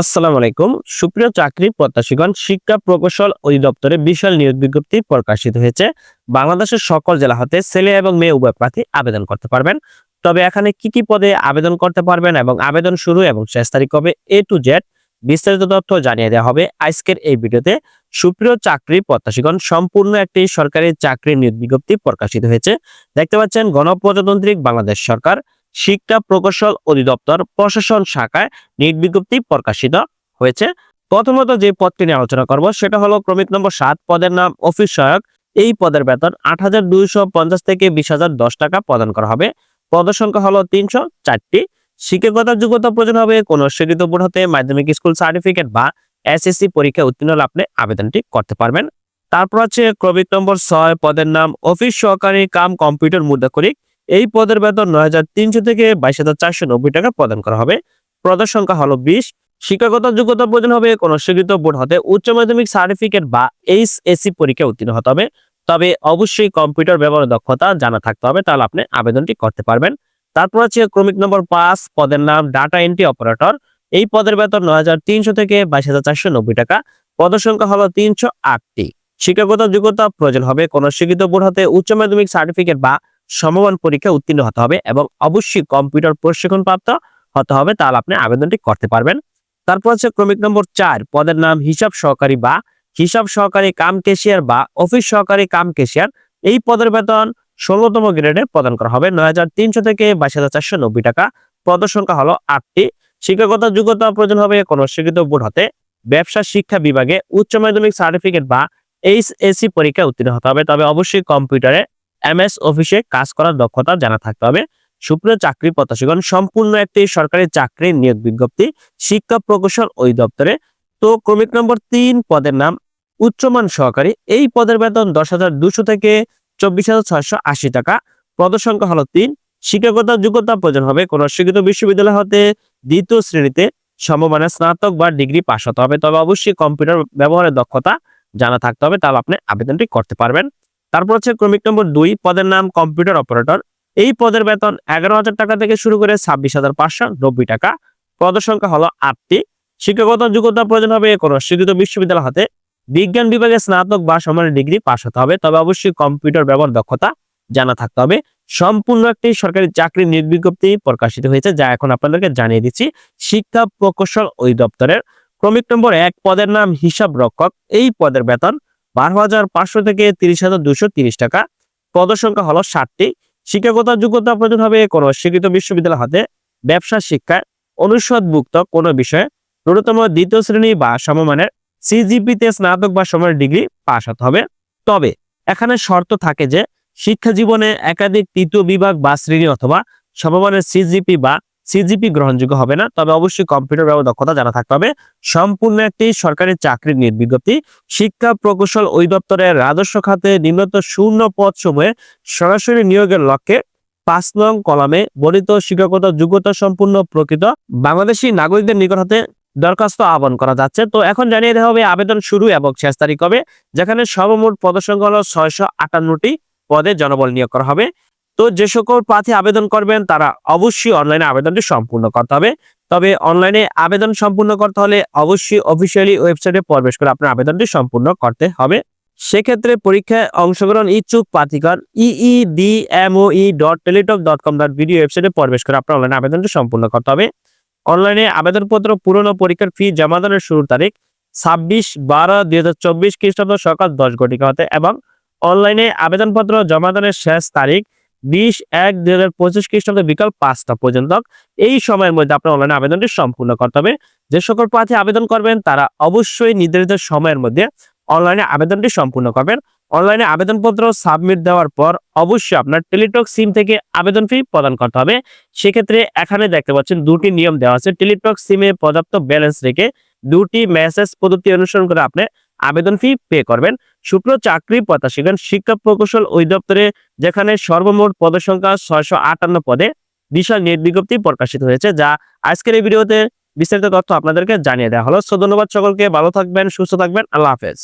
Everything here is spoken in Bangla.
আসসালামু আলাইকুম। সুপ্রিয় চাকরি প্রত্যাশীগণ, শিক্ষা প্রকৌশল অধিদপ্তরে বিশাল নিয়োগ বিজ্ঞপ্তি প্রকাশিত হয়েছে। বাংলাদেশের সকল জেলা হতে ছেলে এবং মেয়ে উভয় প্রার্থী আবেদন করতে পারবেন। তবে এখানে কি কি পদে আবেদন করতে পারবেন এবং আবেদন শুরু এবং শেষ তারিখ হবে এ টু জেড বিস্তারিত তথ্য জানিয়ে দেওয়া হবে আজকের এই ভিডিওতে। সুপ্রিয় চাকরি প্রত্যাশীগণ, সম্পূর্ণ একটি সরকারি চাকরির নিয়োগ বিজ্ঞপ্তি প্রকাশিত হয়েছে। দেখতে পাচ্ছেন গণপ্রজাতান্ত্রিক বাংলাদেশ সরকার। শিক্ষা প্রকৌশল অধিদপ্তর প্রশাসন শাখায় নিয়োগ বিজ্ঞপ্তি প্রকাশিত হয়েছে। প্রথমত যে পদটি নিয়ে আলোচনা করব সেটা হলো ক্রমিক নম্বর সাত, পদের নাম অফিস সহায়ক। এই পদের বেতন আট থেকে বিশ টাকা প্রদান করা হবে। পদের সংখ্যা হলো তিনশো চারটি। শিক্ষকতার যোগ্যতা প্রয়োজন হবে কোন স্বীকৃত বোর্ড হতে মাধ্যমিক স্কুল সার্টিফিকেট বা এসএসসি পরীক্ষা উত্তীর্ণ হলে আপনি আবেদনটি করতে পারবেন। তারপর আছে ক্রমিক নম্বর ছয়, পদের নাম অফিস সহকারী কাম কম্পিউটার মুদ্রাকরিক এই পদের বেতন নয় হাজার তিনশো থেকে বাইশ হাজার চারশো নব্বই টাকা প্রদান করা হবে। পদের সংখ্যা হলো বিশ। শিক্ষাগত যোগ্যতা প্রয়োজন হবে কোন স্বীকৃত বোর্ড হতে উচ্চ মাধ্যমিক সার্টিফিকেট বা এইচ এসি পরীক্ষা উত্তীর্ণ হতে হবে। তবে অবশ্যই কম্পিউটার ব্যবহারের দক্ষতা জানা থাকতে হবে, তাহলে আপনি আবেদনটি করতে পারবেন। তারপর আছে ক্রমিক নম্বর পাঁচ, পদের নাম ডাটা এন্ট্রি অপারেটর। এই পদের বেতন নয় হাজার তিনশো থেকে বাইশ হাজার চারশো নব্বই টাকা। পদের সংখ্যা হলো তিনশো আটটি। শিক্ষাগত যোগ্যতা প্রয়োজন হবে কোন স্বীকৃত বোর্ড হতে উচ্চ মাধ্যমিক সার্টিফিকেট বা সমমান পরীক্ষা উত্তীর্ণ হতে হবে এবং অবশ্যই কম্পিউটার প্রশিক্ষণ প্রাপ্ত হতে হবে, তাহলে আপনি আবেদনটি করতে পারবেন। তারপর হচ্ছে ক্রমিক নম্বর চার, পদের নাম হিসাব সহকারী বা হিসাব সহকারী কাম কেশিয়ার বা অফিস সহকারী কাম কেশিয়ার এই পদের বেতন ষোলোতম গ্রেডে প্রদান করা হবে, নয় হাজার তিনশো থেকে বাইশ হাজার চারশো নব্বই টাকা। পদের সংখ্যা হলো আটটি। শিক্ষাগত যোগ্যতা প্রয়োজন হবে কোন স্বীকৃত বোর্ড হতে। ব্যবসা শিক্ষা বিভাগে উচ্চ মাধ্যমিক সার্টিফিকেট বা এইচএসসি পরীক্ষা উত্তীর্ণ হতে হবে, তবে অবশ্যই কম্পিউটারে এমএস অফিসে কাজ করার দক্ষতা জানা থাকতে হবে। সুপ্রিয় চাকরি প্রত্যাশীগণ, সম্পূর্ণ একটি সরকারি চাকরির নিয়োগ বিজ্ঞপ্তি, শিক্ষা প্রকৌশল অধিদপ্তরে। তো ক্রমিক নম্বর তিন পদের নাম, উচ্চমান সহকারী। এই পদের বেতন দশ হাজার দুশো থেকে চব্বিশ হাজার ছয়শো আশি টাকা। পদের সংখ্যা হলো তিন। শিক্ষাগত যোগ্যতা প্রয়োজন হবে। কোন শিক্ষিত বিশ্ববিদ্যালয় হতে দ্বিতীয় শ্রেণীতে সমমানের স্নাতক বা ডিগ্রি পাশ হতে হবে। তবে অবশ্যই কম্পিউটার ব্যবহারের দক্ষতা জানা থাকতে হবে। তাহলে আপনি আবেদনটি করতে পারবেন। তারপর হচ্ছে ক্রমিক নম্বর দুই, পদের নাম কম্পিউটার অপারেটর। এই পদের বেতন এগারো হাজার টাকা থেকে শুরু করে ছাব্বিশ হাজার পাঁচশো নব্বই টাকা। পদের সংখ্যা হলো আটটি। শিক্ষাগত যোগ্যতা প্রয়োজন হবে কোন স্বীকৃত বিশ্ববিদ্যালয় হতে। বিজ্ঞান বিভাগে স্নাতক বা সমানের ডিগ্রি পাশ হতে হবে, তবে অবশ্যই কম্পিউটার ব্যবহার দক্ষতা জানা থাকতে হবে। সম্পূর্ণ একটি সরকারি চাকরির নির্বিজ্ঞপ্তি প্রকাশিত হয়েছে, যা এখন আপনাদেরকে জানিয়ে দিচ্ছি শিক্ষা প্রকৌশল অধিদপ্তরের। ক্রমিক নম্বর এক, পদের নাম হিসাব রক্ষক। এই পদের বেতন বারো হাজার পাঁচশো থেকে তিরিশ হাজার দুশো তিরিশ টাকা। পদ সংখ্যা হলো ষাটটি। শিক্ষাগত যোগ্যতা প্রয়োজন হবে কোন স্বীকৃত বিশ্ববিদ্যালয় হাতে। ব্যবসা শিক্ষায় অনুষদভুক্ত কোন বিষয়ে ন্যূনতম দ্বিতীয় শ্রেণি বা সমমানের সিজিপিতে স্নাতক বা সমানের ডিগ্রি পাশ হতে হবে। তবে এখানে শর্ত থাকে যে শিক্ষা জীবনে একাধিক তৃতীয় বিভাগ বা শ্রেণি অথবা সমমানের সিজিপি বা সিজিপি গ্রহণযোগ্য হবে না। তবে অবশ্যই কম্পিউটার ব্যবহার দক্ষতা জানা থাকতে হবে। সম্পূর্ণ একটি সরকারি চাকরির নিয়োগ বিজ্ঞপ্তি। শিক্ষা প্রকৌশল অধিদপ্তরের রাজস্ব খাতে নিম্নত শূন্য পদ সময়ে সরাসরি নিয়োগের লক্ষ্যে পাঁচ নং কলামে বর্ণিত শিক্ষকতা যোগ্যতা সম্পূর্ণ প্রকৃত বাংলাদেশি নাগরিকদের নিকট হতে দরখাস্ত আহ্বান করা যাচ্ছে। তো এখন জানিয়ে দেওয়া হবে, আবেদন শুরু এবং শেষ তারিখ হবে যেখানে সর্বমোট পদসংখ্যা হলো ছয়শো আটান্নটি পদে জনবল নিয়োগ করা হবে। তো যে সকল প্রার্থী আবেদন করবেন, তারা অবশ্যই অনলাইনে আবেদনটি সম্পূর্ণ করতে হবে। তবে অনলাইনে আবেদন সম্পূর্ণ করতে হলে অবশ্যই অফিসিয়ালি ওয়েবসাইটে প্রবেশ করে আপনার আবেদনটি সম্পূর্ণ করতে হবে। সেক্ষেত্রে পরীক্ষায় অংশগ্রহণ ইচ্ছুক প্রার্থীগণ E E D M O E dot Teletalk dot com dot video ওয়েবসাইটে প্রবেশ করে আপনার অনলাইনে আবেদনটি সম্পূর্ণ করতে হবে। অনলাইনে আবেদনপত্র পুরনো পরীক্ষার ফি জমা দানের শুরুর তারিখ ছাব্বিশ বারো দুই হাজার চব্বিশ খ্রিস্টাব্দ সকাল দশ ঘটিকা হতে এবং অনলাইনে আবেদনপত্র জমা দানের শেষ তারিখ বিশ এক দুই হাজার পঁচিশ খ্রিস্টাব্দ বিকাল পাঁচটা পর্যন্ত। এই সময়ের মধ্যে আপনার অনলাইনে আবেদনটি সম্পূর্ণ করতে হবে। যে সকল প্রার্থী আবেদন করবেন, তারা অবশ্যই নির্ধারিত সময়ের মধ্যে অনলাইনে আবেদনটি সম্পূর্ণ করবেন। অনলাইনে আবেদনপত্র সাবমিট দেওয়ার পর অবশ্যই আপনার টেলিটক সিম থেকে আবেদন ফি প্রদান করতে হবে। সেক্ষেত্রে এখানে দেখতে পাচ্ছেন দুটি নিয়ম দেওয়া আছে। টেলিটক সিমে পর্যাপ্ত ব্যালেন্স রেখে দুটি মেসেজ পদ্ধতি অনুসরণ করে আপনি আবেদন ফি পে করবেন। শুক্র চাকরি প্রত্যাশীগণ শিক্ষা প্রকৌশল ওই দপ্তরে যেখানে সর্বমোট পদসংখ্যা ছয়শো আটান্ন পদে বিশাল নেট বিজ্ঞপ্তি প্রকাশিত হয়েছে, যা আজকের এই ভিডিওতে বিস্তারিত তথ্য আপনাদেরকে জানিয়ে দেওয়া হলো। সো ধন্যবাদ সকলকে, ভালো থাকবেন, সুস্থ থাকবেন, আল্লাহ হাফেজ।